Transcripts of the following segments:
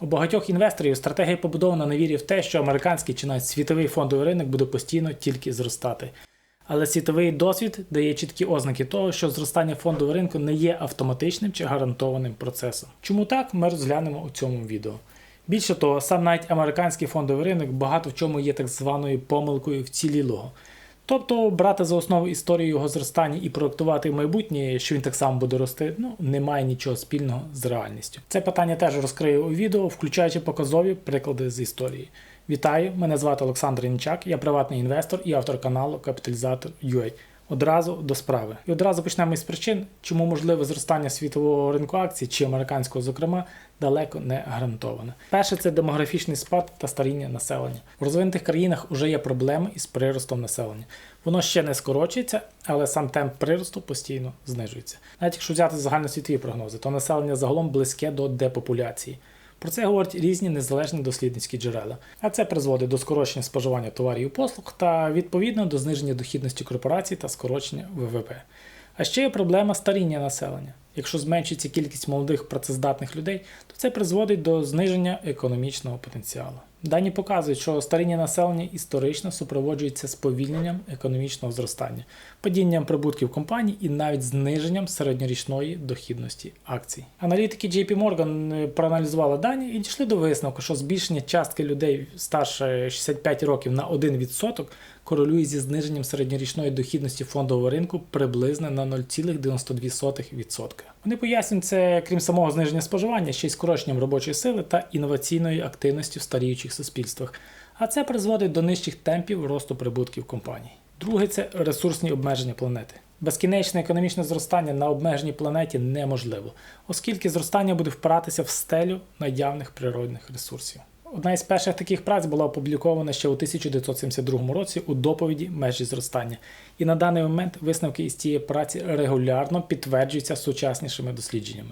У багатьох інвесторів стратегія побудована на вірі в те, що американський чи навіть світовий фондовий ринок буде постійно тільки зростати. Але світовий досвід дає чіткі ознаки того, що зростання фондового ринку не є автоматичним чи гарантованим процесом. Чому так, ми розглянемо у цьому відео. Більше того, сам навіть американський фондовий ринок багато в чому є так званою помилкою вцілілого. Тобто брати за основу історію його зростання і проектувати в майбутнє, що він так само буде рости, ну немає нічого спільного з реальністю. Це питання теж розкрию у відео, включаючи показові приклади з історії. Вітаю! Мене звати Олександр Інчак, я приватний інвестор і автор каналу Капіталізатор UA. Одразу до справи. І одразу почнемо із причин, чому можливе зростання світового ринку акцій чи американського, зокрема, далеко не гарантоване. Перше це демографічний спад та старіння населення. В розвинутих країнах вже є проблеми із приростом населення. Воно ще не скорочується, але сам темп приросту постійно знижується. Навіть якщо взяти загальносвітові прогнози, то населення загалом близьке до депопуляції. Про це говорять різні незалежні дослідницькі джерела, а це призводить до скорочення споживання товарів і послуг та відповідно до зниження дохідності корпорацій та скорочення ВВП. А ще є проблема старіння населення. Якщо зменшується кількість молодих працездатних людей, то це призводить до зниження економічного потенціалу. Дані показують, що старіння населення історично супроводжується сповільненням економічного зростання, падінням прибутків компаній і навіть зниженням середньорічної дохідності акцій. Аналітики JP Morgan проаналізували дані і дійшли до висновку, що збільшення частки людей старше 65 років на 1% корелює зі зниженням середньорічної дохідності фондового ринку приблизно на 0,92%. Вони пояснюють це, крім самого зниження споживання, ще й скороченням робочої сили та інноваційної активності в старіючих суспільствах. А це призводить до нижчих темпів росту прибутків компаній. Друге це ресурсні обмеження планети. Безкінечне економічне зростання на обмеженій планеті неможливо, оскільки зростання буде впиратися в стелю наявних природних ресурсів. Одна із перших таких праць була опублікована ще у 1972 році у доповіді межі зростання, і на даний момент висновки із цієї праці регулярно підтверджуються сучаснішими дослідженнями.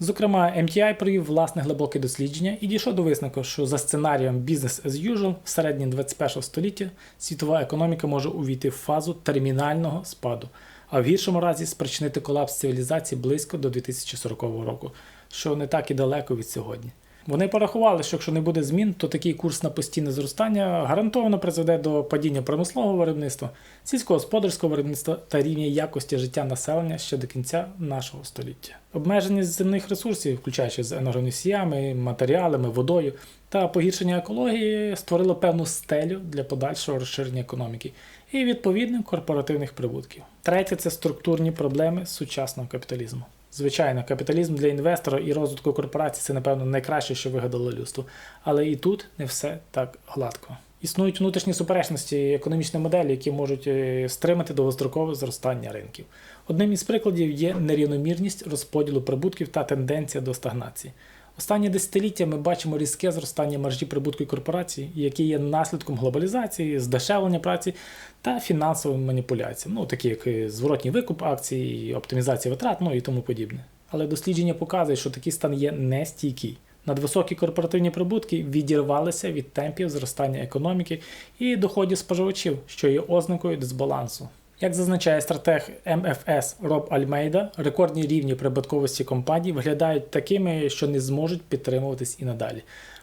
Зокрема, MTI провів власне глибоке дослідження і дійшов до висновку, що за сценарієм Business as usual в середній 21 століття світова економіка може увійти в фазу термінального спаду, а в гіршому разі спричинити колапс цивілізації близько до 2040 року, що не так і далеко від сьогодні. Вони порахували, що якщо не буде змін, то такий курс на постійне зростання гарантовано призведе до падіння промислового виробництва, сільськогосподарського виробництва та рівня якості життя населення ще до кінця нашого століття. Обмеженість земних ресурсів, включаючи з енергоносіями, матеріалами, водою та погіршення екології, створило певну стелю для подальшого розширення економіки і відповідно корпоративних прибутків. Третє це структурні проблеми сучасного капіталізму. Звичайно, капіталізм для інвестора і розвитку корпорацій це, напевно, найкраще, що вигадало людство. Але і тут не все так гладко. Існують внутрішні суперечності економічні моделі, які можуть е, стримати довгострокове зростання ринків. Одним із прикладів є нерівномірність розподілу прибутків та тенденція до стагнації. Останні десятиліття ми бачимо різке зростання маржі прибутку корпорацій, які є наслідком глобалізації, здешевлення праці та фінансовим маніпуляціям, ну такі як зворотній викуп акцій, оптимізація витрат, ну і тому подібне. Але дослідження показує, що такий стан є нестійкий. Надвисокі корпоративні прибутки відірвалися від темпів зростання економіки і доходів споживачів, що є ознакою дисбалансу. Як зазначає стратег МФС Роб Альмейда, рекордні рівні прибутковості компаній виглядають такими, що не зможуть підтримуватись і надалі.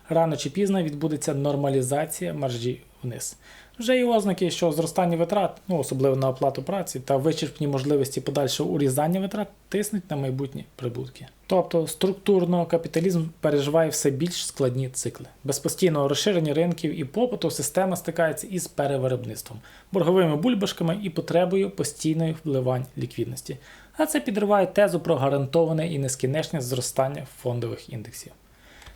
Рано чи пізно відбудеться нормалізація маржі вниз. Вже є ознаки, що зростання витрат, ну особливо на оплату праці, та вичерпні можливості подальшого урізання витрат тиснуть на майбутні прибутки. Тобто структурно капіталізм переживає все більш складні цикли. Без постійного розширення ринків і попиту система стикається із перевиробництвом, борговими бульбашками і потребою постійної впливань ліквідності. А це підриває тезу про гарантоване і нескінченне зростання фондових індексів.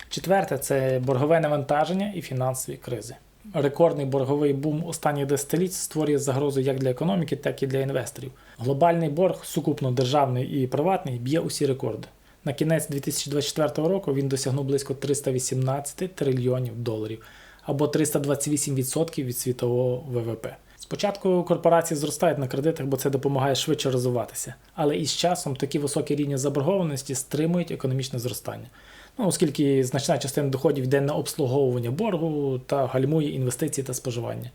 Четверте це боргове навантаження і фінансові кризи. Рекордний борговий бум останніх десятиліть створює загрозу як для економіки, так і для інвесторів. Глобальний борг, сукупно державний і приватний, б'є усі рекорди. На кінець 2024 року він досягнув близько 318 трильйонів доларів або 328% від світового ВВП. Спочатку корпорації зростають на кредитах, бо це допомагає швидше розвиватися, але із часом такі високі рівні заборгованості стримують економічне зростання. Ну, оскільки значна частина доходів йде на обслуговування боргу та гальмує інвестиції та споживання.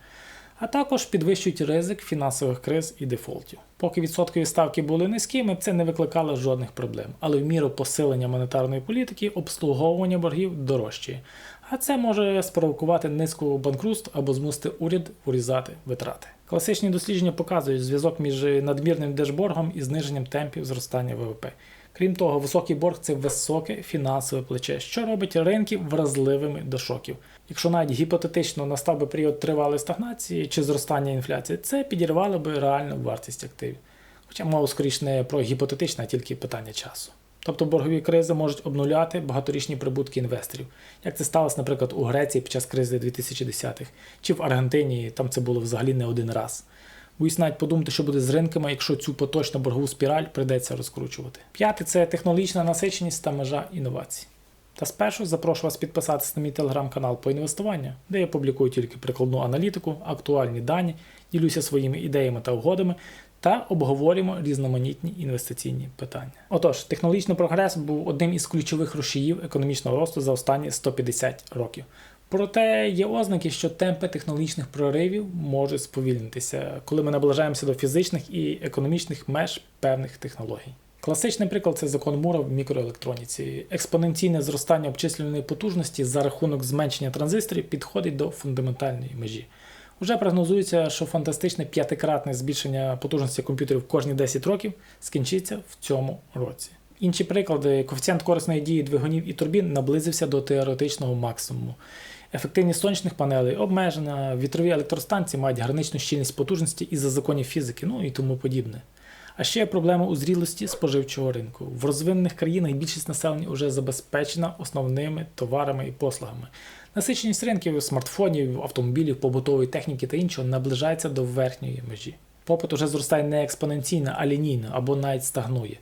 а також підвищують ризик фінансових криз і дефолтів. Поки відсоткові ставки були низькими, це не викликало жодних проблем, але в міру посилення монетарної політики обслуговування боргів дорожчає. А це може спровокувати низку банкрутств або змусити уряд урізати витрати. Класичні дослідження показують зв'язок між надмірним держборгом і зниженням темпів зростання ВВП. Крім того, високий борг це високе фінансове плече, що робить ринки вразливими до шоків. Якщо навіть гіпотетично настав би період тривалої стагнації чи зростання інфляції, це підірвало би реальну вартість активів. Хоча мова скоріш не про гіпотетичне, а тільки питання часу. Тобто боргові кризи можуть обнуляти багаторічні прибутки інвесторів, як це сталося, наприклад, у Греції під час кризи 2010-х, чи в Аргентині, там це було взагалі не один раз. Боюсь навіть подумати, що буде з ринками, якщо цю поточну боргову спіраль прийдеться розкручувати. П'яте це технологічна насиченість та межа інновацій. Та спершу запрошу вас підписатися на мій телеграм-канал по інвестуванню, де я публікую тільки прикладну аналітику, актуальні дані, ділюся своїми ідеями та угодами та обговорюємо різноманітні інвестиційні питання. Отож, технологічний прогрес був одним із ключових рушіїв економічного росту за останні 150 років. Проте є ознаки, що темпи технологічних проривів можуть сповільнитися, коли ми наближаємося до фізичних і економічних меж певних технологій. Класичний приклад це закон Мура в мікроелектроніці. Експоненційне зростання обчислювальної потужності за рахунок зменшення транзисторів підходить до фундаментальної межі. Уже прогнозується, що фантастичне п'ятикратне збільшення потужності комп'ютерів кожні 10 років скінчиться в цьому році. Інші приклади, коефіцієнт корисної дії двигунів і турбін наблизився до теоретичного максимуму. Ефективність сонячних панелей обмежена, вітрові електростанції мають граничну щільність потужності із-за законів фізики, ну і тому подібне. А ще є проблема у зрілості споживчого ринку. В розвинених країнах більшість населення вже забезпечена основними товарами і послугами. Насиченість ринків смартфонів, автомобілів, побутової техніки та іншого наближається до верхньої межі. Попит уже зростає не експоненційно, а лінійно або навіть стагнує.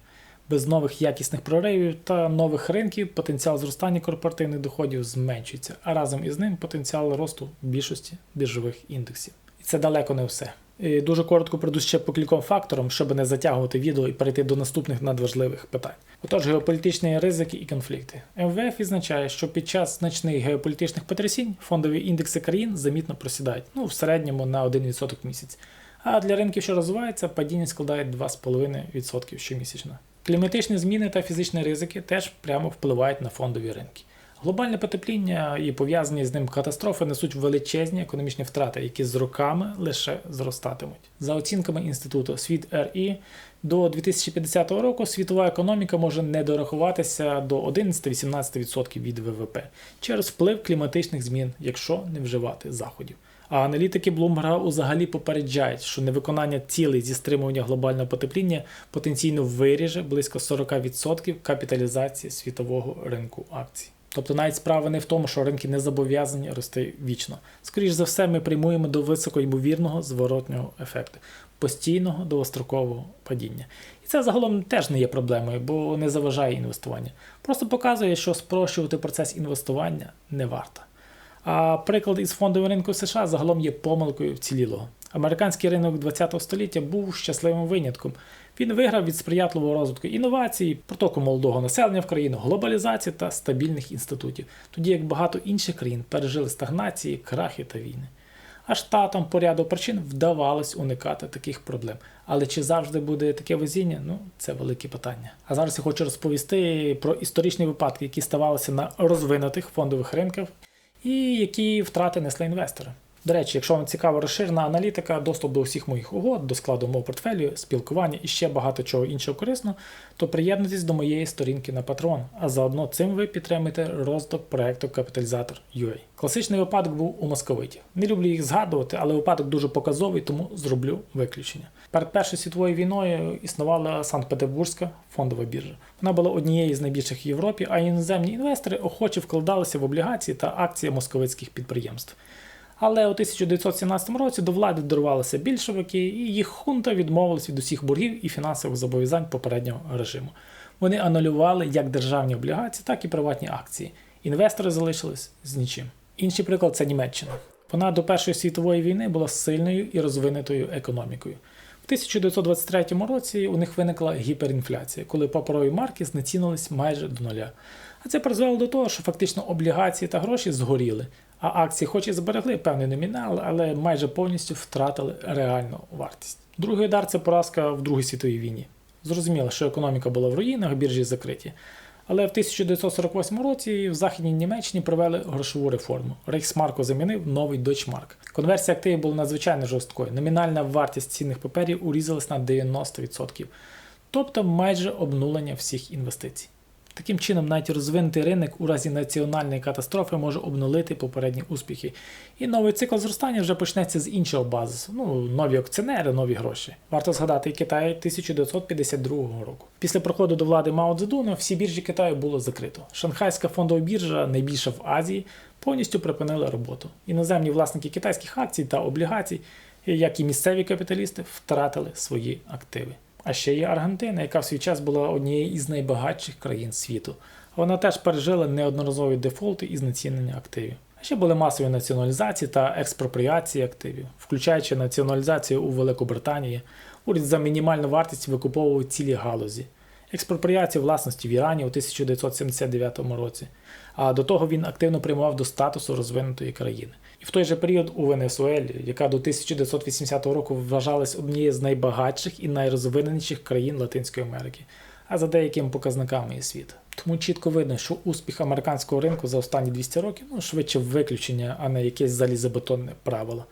Без нових якісних проривів та нових ринків потенціал зростання корпоративних доходів зменшується, а разом із ним потенціал росту більшості біржових індексів. І це далеко не все. І дуже коротко пройду ще по кільком факторам, щоб не затягувати відео і перейти до наступних надважливих питань. Отож, геополітичні ризики і конфлікти. МВФ відзначає, що під час значних геополітичних потрясінь фондові індекси країн замітно просідають, ну в середньому на 1% в місяць. А для ринків, що розвиваються, падіння складає 2,5% щомісячно. Кліматичні зміни та фізичні ризики теж прямо впливають на фондові ринки. Глобальне потепління і пов'язані з ним катастрофи несуть величезні економічні втрати, які з роками лише зростатимуть. За оцінками інституту Світ РІ, до 2050 року світова економіка може не дорахуватися до 11-18% від ВВП через вплив кліматичних змін, якщо не вживати заходів. А аналітики Блумберга взагалі попереджають, що невиконання цілей зі стримування глобального потепління потенційно виріже близько 40% капіталізації світового ринку акцій. Тобто навіть справа не в тому, що ринки не зобов'язані рости вічно. Скоріше за все, ми приймуємо до високоймовірного зворотнього ефекту, постійного довгострокового падіння. І це загалом теж не є проблемою, бо не заважає інвестування. Просто показує, що спрощувати процес інвестування не варто. А приклад із фондового ринку США загалом є помилкою вцілілого. Американський ринок ХХ століття був щасливим винятком. Він виграв від сприятливого розвитку інновацій, протоку молодого населення в країну, глобалізації та стабільних інститутів, тоді як багато інших країн пережили стагнації, крахи та війни. А штатам по ряду причин вдавалось уникати таких проблем. Але чи завжди буде таке везіння? Ну, це велике питання. А зараз я хочу розповісти про історичні випадки, які ставалися на розвинутих фондових ринках і які втрати несли інвестори. До речі, якщо вам цікава розширена аналітика, доступ до усіх моїх угод, до складу мого портфелю, спілкування і ще багато чого іншого корисного, то приєднуйтесь до моєї сторінки на Patreon, а заодно цим ви підтримуєте розвиток проекту Капіталізатор UA. Класичний випадок був у московитів. Не люблю їх згадувати, але випадок дуже показовий, тому зроблю виключення. Перед Першою світовою війною існувала Санкт-Петербурзька фондова біржа. Вона була однією з найбільших в Європі, а іноземні інвестори охоче вкладалися в облігації та акції московицьких підприємств. Але у 1917 році до влади дорвалися більшовики, і їх хунта відмовилась від усіх боргів і фінансових зобов'язань попереднього режиму. Вони анулювали як державні облігації, так і приватні акції. Інвестори залишились з нічим. Інший приклад це Німеччина. Вона до Першої світової війни була сильною і розвинутою економікою. В 1923 році у них виникла гіперінфляція, коли паперові марки знецінились майже до нуля. Це призвело до того, що фактично облігації та гроші згоріли, а акції, хоч і зберегли певний номінал, але майже повністю втратили реальну вартість. Другий удар це поразка в Другій світовій війні. Зрозуміло, що економіка була в руїнах, біржі закриті. Але в 1948 році в Західній Німеччині провели грошову реформу. Рейхсмарку замінив новий Дойчмарк. Конверсія активів була надзвичайно жорсткою. Номінальна вартість цінних паперів урізалась на 90%, тобто майже обнулення всіх інвестицій. Таким чином, навіть розвинутий ринок у разі національної катастрофи може обнулити попередні успіхи. І новий цикл зростання вже почнеться з іншого базису. Ну, нові акціонери, нові гроші. Варто згадати Китай 1952 року. Після приходу до влади Мао Цзедуна всі біржі Китаю було закрито. Шанхайська фондова біржа, найбільша в Азії, повністю припинила роботу. Іноземні власники китайських акцій та облігацій, як і місцеві капіталісти, втратили свої активи. А ще є Аргентина, яка в свій час була однією із найбагатших країн світу. Вона теж пережила неодноразові дефолти і знецінення активів. А ще були масові націоналізації та експропріації активів, включаючи націоналізацію у Великобританії. Уряд за мінімальну вартість викуповував цілі галузі. Експропріацію власності в Ірані у 1979 році. А до того він активно приймав до статусу розвинутої країни. І в той же період у Венесуелі, яка до 1980 року вважалась однією з найбагатших і найрозвиненіших країн Латинської Америки, а за деякими показниками і світу. Тому чітко видно, що успіх американського ринку за останні 200 років ну, швидше виключення, а не якесь залізобетонне правило.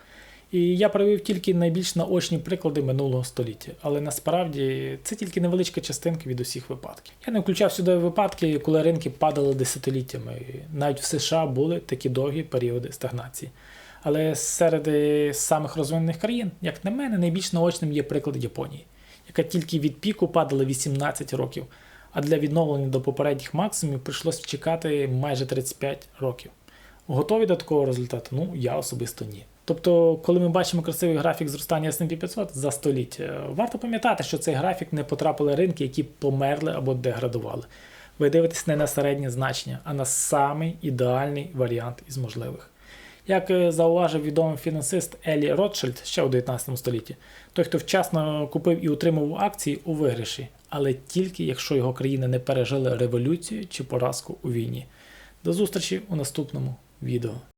І я привів тільки найбільш наочні приклади минулого століття, але насправді це тільки невеличка частинка від усіх випадків. Я не включав сюди випадки, коли ринки падали десятиліттями. Навіть в США були такі довгі періоди стагнації. Але серед е, самих розвинених країн, як на мене, найбільш наочним є приклад Японії, яка тільки від піку падала 18 років, а для відновлення до попередніх максимумів прийшлось чекати майже 35 років. Готові до такого результату? Ну, я особисто ні. Тобто, коли ми бачимо красивий графік зростання S&P 500 за століття, варто пам'ятати, що цей графік не потрапили ринки, які померли або деградували. Ви дивитесь не на середнє значення, а на самий ідеальний варіант із можливих. Як е, зауважив відомий фінансист Елі Ротшильд ще у 19 столітті, той, хто вчасно купив і утримував акції у виграші, але тільки якщо його країни не пережили революцію чи поразку у війні. До зустрічі у наступному відео.